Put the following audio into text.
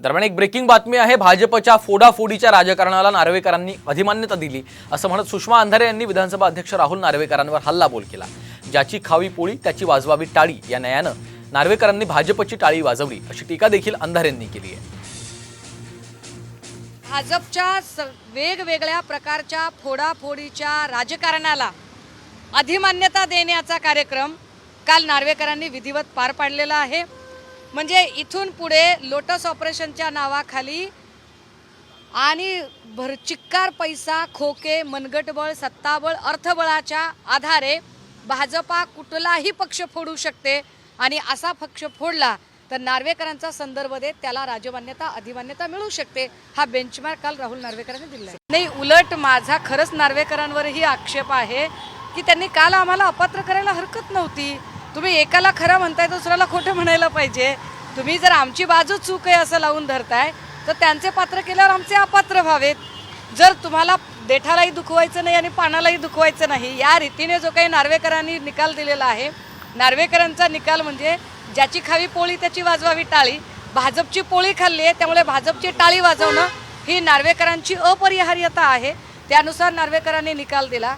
दरम्यान एक ब्रेकिंग बातमी आहे. भाजपच्या फोडाफोडीच्या राजकारणाला नार्वेकरांनी अधिमान्यता दिली असं म्हणत सुषमा अंधारे यांनी विधानसभा अध्यक्ष राहुल नार्वेकरांवर हल्लाबोल केला. ज्याची खावी पोळी त्याची वाजवावी टाळी या न्यायानं नार्वेकरांनी भाजपची टाळी वाजवली अशी टीका देखील अंधारेंनी केली आहे. भाजपच्या स वेगवेगळ्या प्रकारच्या फोडाफोडीच्या राजकारणाला अधिमान्यता देण्याचा कार्यक्रम काल नार्वेकरांनी विधिवत पार पाडलेला आहे. म्हणजे इथून पुढे लोटस ऑपरेशनच्या नावाखाली आणि भर चिक्कार पैसा खोके मनगटबळ सत्ताबळ अर्थबळाच्या आधारे भाजपा कुठलाही पक्ष फोडू शकते आणि असा पक्ष फोडला तर नार्वेकरांचा संदर्भ देत त्याला राजमान्यता अधिमान्यता मिळू शकते हा बेंचमार्क काल राहुल नार्वेकरांनी दिला आहे नाही उलट माझा खरंच नार्वेकरांवरही आक्षेप आहे की त्यांनी काल आम्हाला अपात्र करायला हरकत नव्हती. तुम्ही एकाला खरं म्हणताय दुसऱ्याला खोटं म्हणायला पाहिजे. तुम्ही जर आमची बाजू चूक आहे असं लावून धरताय तर त्यांचे पात्र केल्यावर आमचे अपात्र व्हावेत. जर तुम्हाला देठालाही दुखवायचं नाही आणि पानालाही दुखवायचं नाही या रीतीने जो काही नार्वेकरांनी निकाल दिलेला आहे नार्वेकरांचा निकाल म्हणजे ज्याची खावी पोळी त्याची वाजवावी टाळी. भाजपची पोळी खाल्ली आहे त्यामुळे भाजपची टाळी वाजवणं ही नार्वेकरांची अपरिहार्यता आहे. त्यानुसार नार्वेकरांनी निकाल दिला.